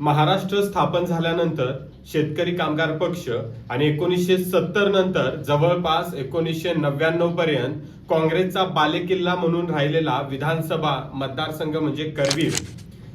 महाराष्ट्र स्थापन झाल्यानंतर शेतकरी कामगार पक्ष आणि एकोणीसशे सत्तर नंतर जवळपास एकोणीसशे नव्याण्णव पर्यंत काँग्रेसचा बालेकिल्ला म्हणून राहिलेला विधानसभा मतदारसंघ म्हणजे करवीर.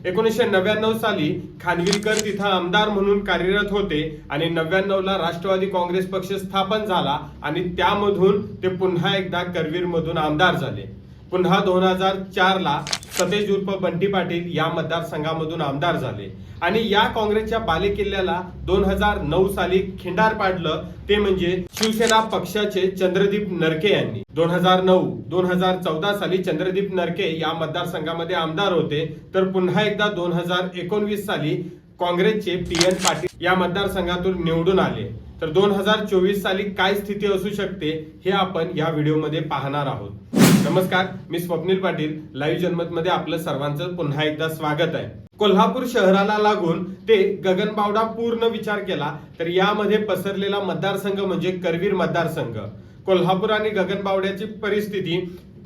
एकोणीसशे नव्याण्णव साली खानविलकर तिथं आमदार म्हणून कार्यरत होते आणि नव्याण्णव ला राष्ट्रवादी काँग्रेस पक्ष स्थापन झाला आणि त्यामधून ते पुन्हा एकदा करवीर मधून आमदार झाले. पुन्हा दोन हजार चार ला सतेज उर्फ बंटी पाटील या मतदारसंघामधून आमदार झाले. आणि या काँग्रेसच्या बालेकिल्ल्याला दोन हजार नऊ साली खिंडार पाडलं ते म्हणजे शिवसेना पक्षाचे चंद्रदीप नरके यांनी. दोन हजार नऊ दोन हजार चौदा साली चंद्रदीप नरके या मतदारसंघामध्ये आमदार होते. तर पुन्हा एकदा दोन हजार एकोणवीस साली काँग्रेसचे पी एन पाटील या मतदारसंघातून निवडून आले. तर दोन हजार चोवीस साली काय स्थिती असू शकते हे आपण या व्हिडिओमध्ये पाहणार आहोत. नमस्कार मी स्वप्नील पाटील. लाईव्ह जनमत मध्ये आपलं सर्वांचं पुन्हा एकदा स्वागत आहे. कोल्हापूर शहराला लागून ते गगनबावडा पूर्ण विचार केला तर यामध्ये पसरलेला मतदारसंघ म्हणजे करवीर मतदारसंघ. कोल्हापूर आणि गगनबावड्याची परिस्थिती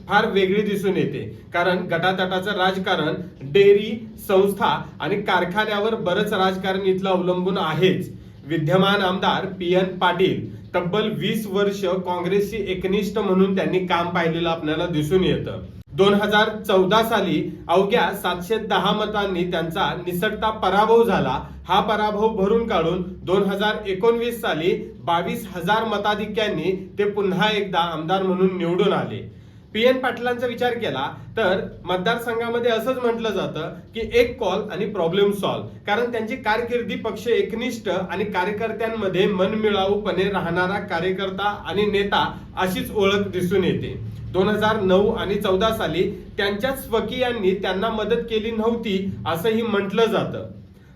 फार वेगळी दिसून येते. कारण गटातटाचं राजकारण डेअरी संस्था आणि कारखान्यावर बरंच राजकारण इथलं अवलंबून आहेच. विद्यमान आमदार पी एन पाटील तब्बल वीस वर्ष काँग्रेसची एकनिष्ठ म्हणून त्यांनी काम पाहिलेलं आपल्याला दिसून येतं. दोन हजार चौदा साली अवघ्या सातशे दहा मतांनी त्यांचा निसटता पराभव झाला. हा पराभव भरून काढून दोन हजार एकोणवीस साली बावीस हजार मताधिक्यांनी ते पुन्हा एकदा आमदार म्हणून निवडून आले. पी एन पाटलांचा विचार केला तर मतदारसंघामध्ये असंच म्हटलं जातं की एक कॉल आणि प्रॉब्लेम सॉल्व कारण त्यांची कारकिर्दी पक्ष एकनिष्ठ आणि कार्यकर्त्यांमध्ये मनमिळाऊपणे राहणारा कार्यकर्ता आणि नेता अशीच ओळख दिसून येते. दोन हजार नऊ आणि चौदा साली त्यांच्याच स्वकीयांनी त्यांना मदत केली नव्हती असंही म्हटलं जातं.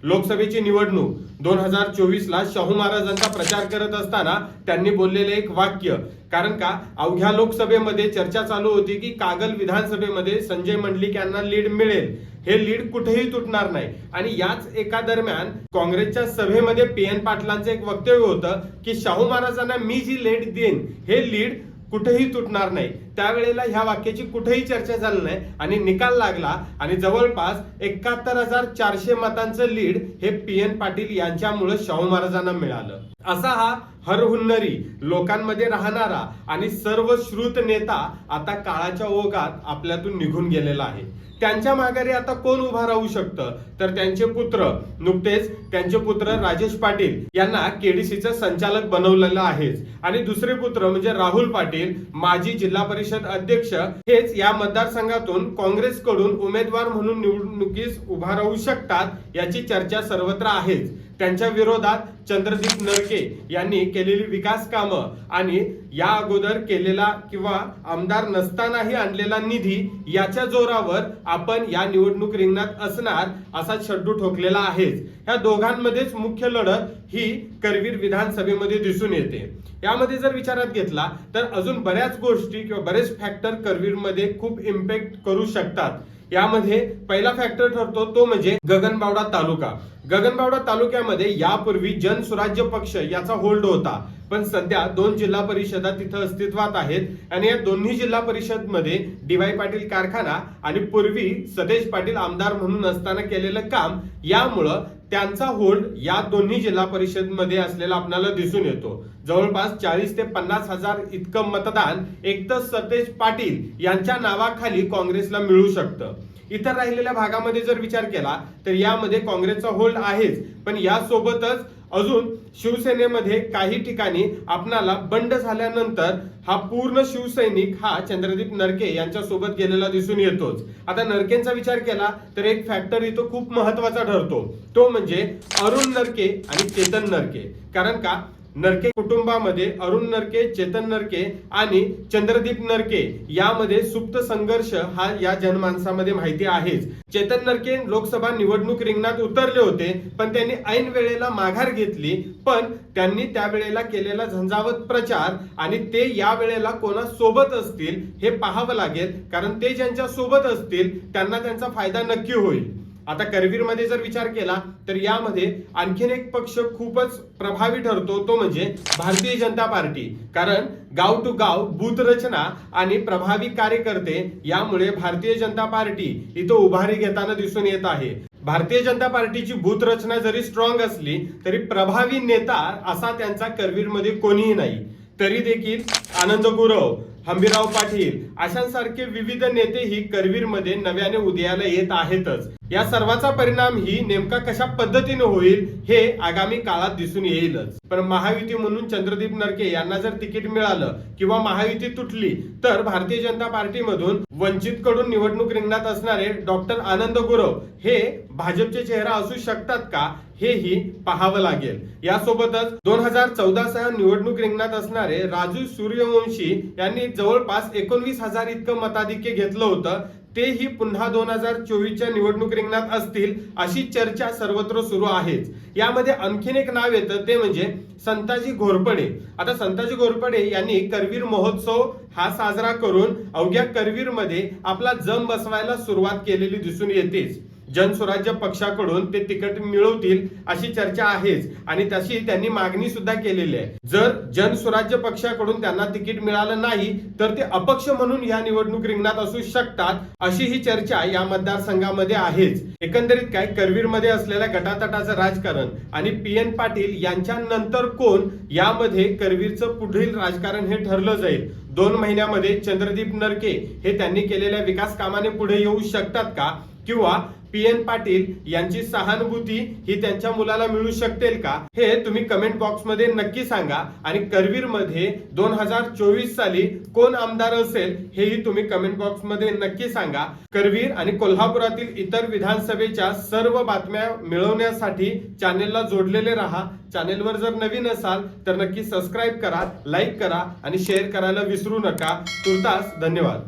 लोकसभेची निवडणूक दोन हजार चोवीस ला शाहू महाराजांचा प्रचार करत असताना त्यांनी बोललेले एक वाक्य. कारण का? अवघ्या लोकसभेमध्ये चर्चा चालू होती की कागल विधानसभेमध्ये संजय मंडलिक यांना लीड मिळेल. हे लीड कुठेही तुटणार नाही. आणि याच एका दरम्यान काँग्रेसच्या सभेमध्ये पी एन पाटलांचं एक वक्तव्य होतं की शाहू महाराजांना मी जी लीड देईन हे लीड कुठेही तुटणार नाही. त्यावेळेला ह्या वाक्याची कुठेही चर्चा झाली नाही. आणि निकाल लागला. आणि जवळपास एकाहत्तर हजार चारशे मतांचं लीड हे पी एन पाटील यांच्यामुळे शाहू महाराजांना मिळालं. असा हा हरहुन्नरी लोकांमध्ये राहणारा आणि सर्व श्रुत नेता आता काळाच्या ओघात आपल्यातून निघून गेलेला आहे. त्यांच्या माघारी आता कोण उभा राहू शकतं? तर त्यांचे पुत्र नुकतेच त्यांचे पुत्र राजेश पाटील यांना केडीसीचं संचालक बनवलेलं आहेच. आणि दुसरे पुत्र म्हणजे राहुल पाटील माजी जिल्हा परिषद अध्यक्ष हेच या मतदारसंघातून काँग्रेसकडून उमेदवार म्हणून निवडणुकीस उभा राहू शकतात याची चर्चा सर्वत्र आहेच. त्यांच्या विरोधात चंद्रदीप नरके यांनी केलेली विकास कामं आणि या अगोदर केलेला किंवा आमदार नसतानाही आणलेला निधी याच्या जोरावर आपण या निवडणूक रिंगणात असणार असा छड्डू ठोकलेला आहेच. ह्या दोघांमध्येच मुख्य लढत ही करवीर विधानसभेमध्ये दिसून येते. यामध्ये जर विचारात घेतला तर अजून बऱ्याच गोष्टी किंवा बरेच फॅक्टर करवीरमध्ये खूप इम्पॅक्ट करू शकतात. यामध्ये पहिला फॅक्टर ठरतो तो म्हणजे गगनबावडा तालुका. गगनबावडा तालुक्यामध्ये यापूर्वी जनसुराज्य पक्ष याचा होल्ड होता. पण सध्या दोन जिल्हा परिषदा तिथं अस्तित्वात आहेत आणि या दोन्ही जिल्हा परिषदमध्ये डीवाय पाटील कारखाना आणि पूर्वी सतेज पाटील आमदार म्हणून असताना केलेलं काम यामुळं त्यांचा होल्ड या दोन्ही जिल्हा परिषदमध्ये असलेला आपल्याला दिसून येतो. जवळपास चाळीस ते पन्नास हजार इतकं मतदान एकतर सतेज पाटील यांच्या नावाखाली काँग्रेसला मिळू शकतं. इतर राहिलेल्या भागामध्ये जर विचार केला तर यामध्ये काँग्रेसचा होल्ड आहेच. पण यासोबतच अजून शिवसेनेमध्ये काही ठिकाणी आपणाला बंड झाल्यानंतर हा पूर्ण शिवसैनिक हा चंद्रदीप नरके यांच्यासोबत गेलेला दिसून येतोच. आता नरकेंचा विचार केला तर एक फॅक्टर इथं खूप महत्त्वाचा ठरतो. तो म्हणजे अरुण नरके आणि चेतन नरके. कारण का? नरके कुटुंबामध्ये अरुण नरके चेतन नरके आणि चंद्रदीप नरके यामध्ये सुप्त संघर्ष हा या जनमानसामध्ये माहिती आहेच. चेतन नरके लोकसभा निवडणूक रिंगणात उतरले होते पण त्यांनी ऐन वेळेला माघार घेतली पण त्यांनी त्यावेळेला केलेला झंझावत प्रचार आणि ते या वेळेला कोणा सोबत असतील हे पाहावं लागेल कारण ते ज्यांच्या सोबत असतील त्यांना त्यांचा फायदा नक्की होईल. आता करवीरमध्ये जर विचार केला तर यामध्ये आणखीन एक पक्ष खूपच प्रभावी ठरतो तो म्हणजे भारतीय जनता पार्टी. कारण गाव टू गाव बूथ रचना आणि प्रभावी कार्यकर्ते यामुळे भारतीय जनता पार्टी इथं उभारी घेताना दिसून येत आहे. भारतीय जनता पार्टीची बूथ रचना जरी स्ट्रॉंग असली तरी प्रभावी नेता असा त्यांचा करवीरमध्ये कोणीही नाही. तरी देखील आनंद गुरव हंबीराव पाटील. अशांसारखे विविध नेते ही करवीरमध्ये नव्याने उदयाला येत आहेतच. या सर्वाचा परिणाम ही नेमका कशा पद्धतीने होईल हे आगामी काळात दिसून येईलच. पण महायुती म्हणून चंद्रदीप नरके यांना जर तिकीट मिळालं किंवा महायुती तुटली तर भारतीय जनता पार्टीमधून वंचित कडून निवडणूक रिंगणात असणारे डॉक्टर आनंद गुरव हे भाजपचे चेहरा असू शकतात का? हेही पाहावं लागेल. यासोबतच दोन हजार चौदा सह निवडणूक रिंगणात असणारे राजू सूर्यवंशी यांनी जवळपास एकोणवीस हजार इतकं मताधिक्य घेतलं होतं. तेही पुन्हा दोन हजार चोवीसच्या निवडणूक रिंगणात असतील अशी चर्चा सर्वत्र सुरू आहेच. यामध्ये आणखीन एक नाव येतं ते म्हणजे संताजी घोरपडे. आता संताजी घोरपडे यांनी करवीर महोत्सव हा साजरा करून अवघ्या करवीरमध्ये आपला जम बसवायला सुरुवात केलेली दिसून येतेच. जनस्वराज्य पक्षाकडून ते तिकीट मिळवतील अशी चर्चा आहेच. आणि तशी त्यांनी मागणी सुद्धा केलेली आहे. जर जनस्वराज्य पक्षाकडून त्यांना तिकीट मिळालं नाही तर ते अपक्ष म्हणून या निवडणूक रिंगणात असू शकतात अशी ही चर्चा या मतदारसंघामध्ये आहेच. एकंदरीत काय करवीरमध्ये असलेल्या गटातटाचं राजकारण आणि पी एन पाटील यांच्या नंतर कोण यामध्ये करवीरचं पुढील राजकारण हे ठरलं जाईल. दोन महिन्यामध्ये चंद्रदीप नरके हे त्यांनी केलेल्या विकास कामाने पुढे येऊ शकतात का? किंवा पी एन पाटील यांची सहानुभूती ही त्यांच्या मुलाला मिळू शकते का? हे तुम्ही कमेंट बॉक्समध्ये नक्की सांगा. आणि करवीरमध्ये दोन हजार चोवीस साली कोण आमदार असेल हेही तुम्ही कमेंट बॉक्समध्ये नक्की सांगा. करवीर आणि कोल्हापुरातील इतर विधानसभेच्या सर्व बातम्या मिळवण्यासाठी चॅनेलला जोडलेले राहा. चॅनेलवर जर नवीन असाल तर नक्की सबस्क्राईब करा लाईक करा आणि शेअर करायला विसरू नका. तुर्तास धन्यवाद.